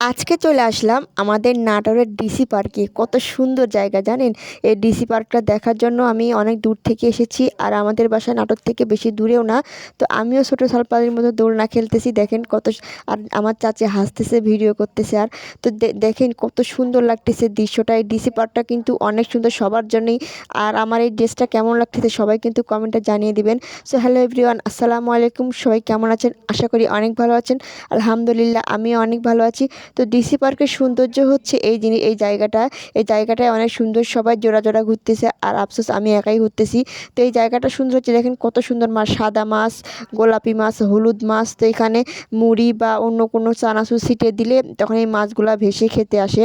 আজকে চলে আসলাম আমাদের নাটোরের ডিসি পার্কে কত সুন্দর জায়গা, জানেন? এই ডিসি পার্কটা দেখার জন্য আমি অনেক দূর থেকে এসেছি আর আমাদের বাসা নাটোর থেকে বেশি দূরেও না। তো আমিও ছোটো সালপালের মতো দোলনা খেলতেছি, দেখেন কত আর আমার চাচি হাসতেছে, ভিডিও করতেছে আর। তো দেখেন কত সুন্দর লাগতেছে দৃশ্যটা। এই ডিসি পার্কটা কিন্তু অনেক সুন্দর সবার জন্যই। আর আমার এই ড্রেসটা কেমন লাগতেছে সবাই কিন্তু কমেন্টে জানিয়ে দিবেন। সো হ্যালো এভরিওয়ান আসসালামু আলাইকুম। সবাই কেমন আছেন? আশা করি অনেক ভালো আছেন। আলহামদুলিল্লাহ, আমিও অনেক ভালো আছি। তো ডিসি পার্কের সৌন্দর্য হচ্ছে এই জিনিস এই জায়গাটা। এই জায়গাটায় অনেক সুন্দর সবাই জোড়া জোড়া ঘুরতেছে আর আফসোস আমি একাই ঘুরতেছি। তো এই জায়গাটা সুন্দর হচ্ছে, দেখেন কত সুন্দর মাছ, সাদা মাছ, গোলাপি মাছ, হলুদ মাছ। তো এখানে মুড়ি বা অন্য কোনো চানাচুর ছিটিয়ে দিলে তখন এই মাছগুলা ভেসে খেতে আসে।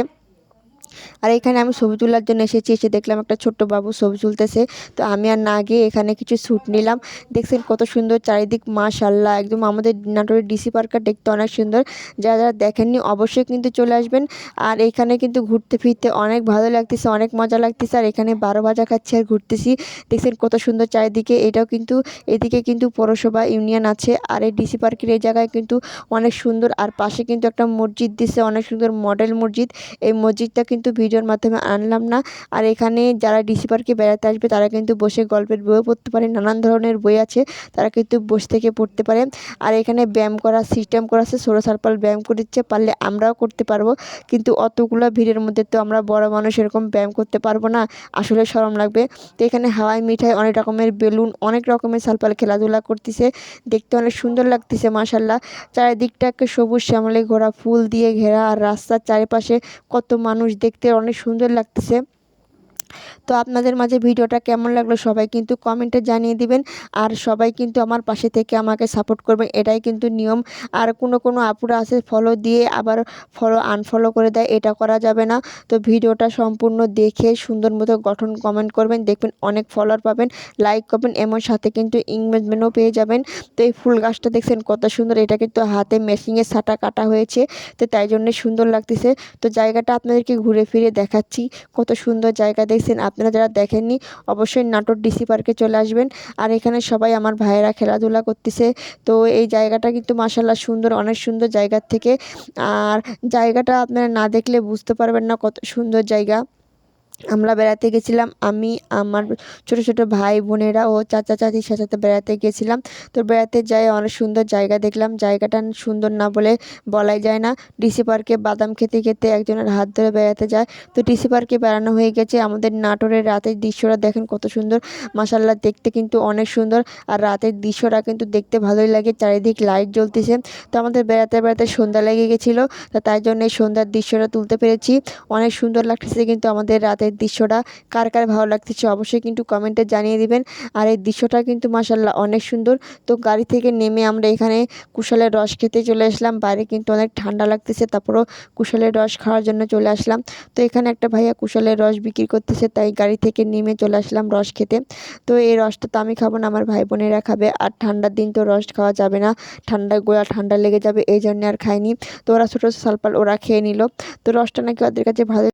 আর এখানে আমি ছবি তোলার জন্য এসেছি, এসে দেখলাম একটা ছোট্ট বাবু ছবি তুলতেছে। তো আমি আর না গিয়ে এখানে কিছু শ্যুট নিলাম। দেখছেন কত সুন্দর চারিদিক মাশাল্লাহ একদম আমাদের নাটোরের ডিসি পার্কটা দেখতে অনেক সুন্দর। যারা যারা দেখেননি অবশ্যই কিন্তু চলে আসবেন। আর এখানে কিন্তু ঘুরতে ফিরতে অনেক ভালো লাগতেছে, অনেক মজা লাগতেছে। আর এখানে বারো ভাজা খাচ্ছি আর ঘুরতেছি। দেখছেন কত সুন্দর চারিদিকে, এটাও কিন্তু, এদিকে কিন্তু পৌরসভা ইউনিয়ন আছে। আর এই ডিসি পার্কের এই জায়গায় কিন্তু অনেক সুন্দর। আর পাশে কিন্তু একটা মসজিদ দিছে, অনেক সুন্দর মডেল মসজিদ। এই মসজিদটা কিন্তু ভিডিওর মাধ্যমে আনলাম না। আর এখানে যারা ডিসি পার্কে বেড়াতে আসবে, তারা কিন্তু বসে গল্পের বইও পড়তে পারে, নানান ধরনের বই আছে, তারা কিন্তু বসে থেকে পড়তে পারে। আর এখানে ব্যায়াম করার সিস্টেম করা আছে ষোলো সার্পাল ব্যায়াম করছে, পারলে আমরাও করতে পারব। কিন্তু অতগুলো ভিড়ের মধ্যে তো আমরা বড় মানুষ, এরকম ব্যায়াম করতে পারব না, আসলে সরম লাগবে। তো এখানে হাওয়াই মিঠাই, অনেক রকমের বেলুন, অনেক রকমের সালপাল খেলাধুলা করতেছে। দেখতে অনেক সুন্দর লাগতেছে মাসাল্লাহ চারিদিকটাকে সবুজ শ্যামলে ঘোরা ফুল দিয়ে ঘেরা, আর রাস্তার চারিপাশে কত মানুষ দেখতে অনেক সুন্দর লাগতেছে। তো আপনাদের মাঝে ভিডিওটা কেমন লাগল সবাই কিন্তু কমেন্টে জানিয়ে দিবেন। আর সবাই কিন্তু আমার পাশে থেকে আমাকে সাপোর্ট করবেন, এটাই কিন্তু নিয়ম। আর কোনো কোনো আপুরা আছে ফলো দিয়ে আবার ফলো আনফলো করে দেয়, এটা করা যাবে না। তো ভিডিওটা সম্পূর্ণ দেখে সুন্দর মতো গঠন কমেন্ট করবেন, দেখবেন অনেক ফলোয়ার পাবেন লাইক করবেন, এমন সাথে কিন্তু ইংরেজমেন্টও পেয়ে যাবেন। তো এই ফুল গাছটা দেখছেন কত সুন্দর, এটা কিন্তু হাতে মেশিনে ছাটা কাটা হয়েছে। তো তাই জন্যে সুন্দর লাগতেছে। তো জায়গাটা আপনাদেরকে ঘুরে ফিরে দেখাচ্ছি, কত সুন্দর জায়গা দেখছেন, আপনারা যারা দেখেননি, অবশ্যই নাটোর ডিসি পার্কে চলে আসবেন। আর এখানে সবাই আমার ভাইয়েরা খেলাধুলা করতেছে। তো এই জায়গাটা কিন্তু মাসাল্লাহ সুন্দর, অনেক সুন্দর জায়গার থেকে। আর জায়গাটা আপনারা না দেখলে বুঝতে পারবেন না কত সুন্দর জায়গা। আমরা বেড়াতে গেছিলাম, আমি, আমার ছোটো ছোটো ভাই বোনেরা ও চাচা চাচির সাথে বেড়াতে গেছিলাম। তো বেড়াতে যাই, অনেক সুন্দর জায়গা দেখলাম। জায়গাটা সুন্দর না বলে বলাই যায় না। ডিসি পার্কে বাদাম খেতে খেতে একজনের হাত ধরে বেড়াতে যায়। তো ডিসি পার্কে বেড়ানো হয়ে গেছে। আমাদের নাটোরের রাতের দৃশ্যটা দেখেন কত সুন্দর। মাসাল্লাহ দেখতে কিন্তু অনেক সুন্দর। আর রাতের দৃশ্যটা কিন্তু দেখতে ভালোই লাগে। চারিদিক লাইট জ্বলতেছে। তো আমাদের বেড়াতে বেড়াতে সন্ধ্যা লেগে গেছিল। তো তাই জন্য এই সন্ধ্যার দৃশ্যটা তুলতে পেরেছি। অনেক সুন্দর লাগতেছে কিন্তু আমাদের রাতে রাতের দৃশ্যটা কার কার ভালো লাগতেছে অবশ্যই কিন্তু কমেন্টে জানিয়ে দিবেন। আর এই দৃশ্যটা কিন্তু মাসাল্লাহ অনেক সুন্দর। তো গাড়ি থেকে নেমে আমরা এখানে কুশলের রস খেতে চলে আসলাম। বাইরে কিন্তু অনেক ঠান্ডা লাগতেছে, তারপরও কুশলের রস খাওয়ার জন্য চলে আসলাম। তো এখানে একটা ভাইয়া কুশলের রস বিক্রি করতেছে, তাই গাড়ি থেকে নেমে চলে আসলাম রস খেতে। তো এই রসটা তো আমি খাব না, আমার ভাই বোনেরা খাবে। আর ঠান্ডার দিন তো রস খাওয়া যাবে না। ঠান্ডা গোড়া ঠান্ডা লেগে যাবে, এই জন্য আর খাইনি। তো ওরা ছোটো সালপাল ওরা খেয়ে নিল। তো রসটা নাকি ওদের কাছে ভালো